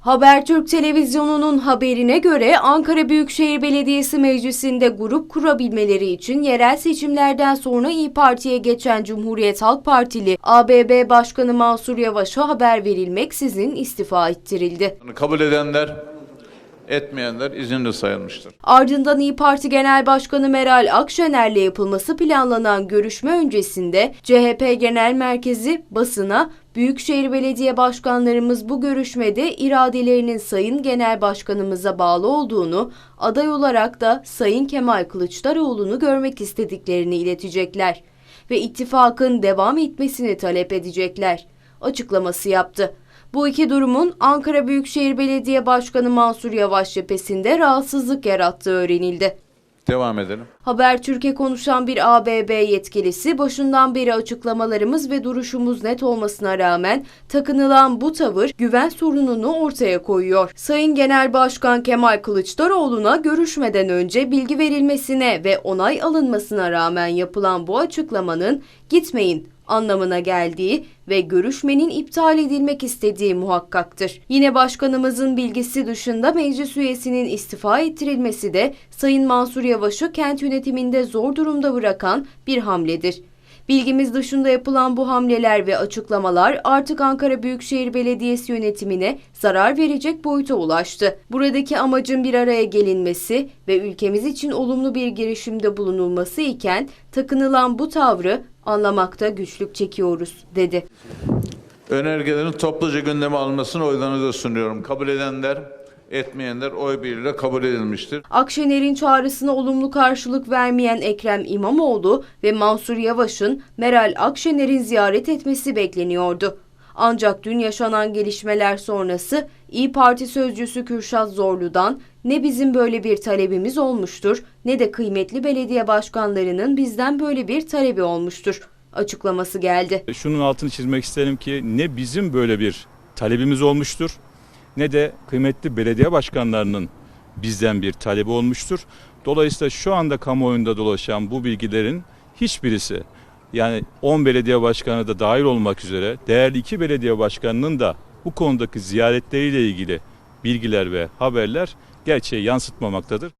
Habertürk Televizyonu'nun haberine göre Ankara Büyükşehir Belediyesi Meclisi'nde grup kurabilmeleri için yerel seçimlerden sonra İyi Parti'ye geçen Cumhuriyet Halk Partili ABB Başkanı Mansur Yavaş'a haber verilmeksizin istifa ettirildi. Kabul edenler, etmeyenler izinli sayılmıştır. Ardından İyi Parti Genel Başkanı Meral Akşener'le yapılması planlanan görüşme öncesinde CHP Genel Merkezi basına Büyükşehir Belediye Başkanlarımız bu görüşmede iradelerinin Sayın Genel Başkanımıza bağlı olduğunu, aday olarak da Sayın Kemal Kılıçdaroğlu'nu görmek istediklerini iletecekler ve ittifakın devam etmesini talep edecekler açıklaması yaptı. Bu iki durumun Ankara Büyükşehir Belediye Başkanı Mansur Yavaş cephesinde rahatsızlık yarattığı öğrenildi. Devam edelim. Habertürk'e konuşan bir ABB yetkilisi başından beri açıklamalarımız ve duruşumuz net olmasına rağmen takınılan bu tavır güven sorununu ortaya koyuyor. Sayın Genel Başkan Kemal Kılıçdaroğlu'na görüşmeden önce bilgi verilmesine ve onay alınmasına rağmen yapılan bu açıklamanın gitmeyin anlamına geldiği ve görüşmenin iptal edilmek istediği muhakkaktır. Yine başkanımızın bilgisi dışında meclis üyesinin istifa ettirilmesi de Sayın Mansur Yavaş'ı kent yönetiminde zor durumda bırakan bir hamledir. Bilgimiz dışında yapılan bu hamleler ve açıklamalar artık Ankara Büyükşehir Belediyesi yönetimine zarar verecek boyuta ulaştı. Buradaki amacın bir araya gelinmesi ve ülkemiz için olumlu bir girişimde bulunulması iken takınılan bu tavrı anlamakta güçlük çekiyoruz, dedi. Önergelerin topluca gündeme alınmasını oylarınıza sunuyorum. Kabul edenler, etmeyenler oy birliğiyle kabul edilmiştir. Akşener'in çağrısına olumlu karşılık vermeyen Ekrem İmamoğlu ve Mansur Yavaş'ın Meral Akşener'in ziyaret etmesi bekleniyordu. Ancak dün yaşanan gelişmeler sonrası İyi Parti sözcüsü Kürşat Zorlu'dan ne bizim böyle bir talebimiz olmuştur ne de kıymetli belediye başkanlarının bizden böyle bir talebi olmuştur açıklaması geldi. Şunun altını çizmek isterim ki ne bizim böyle bir talebimiz olmuştur ne de kıymetli belediye başkanlarının bizden bir talebi olmuştur. Dolayısıyla şu anda kamuoyunda dolaşan bu bilgilerin hiçbirisi yani 10 belediye başkanı da dahil olmak üzere değerli iki belediye başkanının da bu konudaki ziyaretleriyle ilgili bilgiler ve haberler gerçeği yansıtmamaktadır.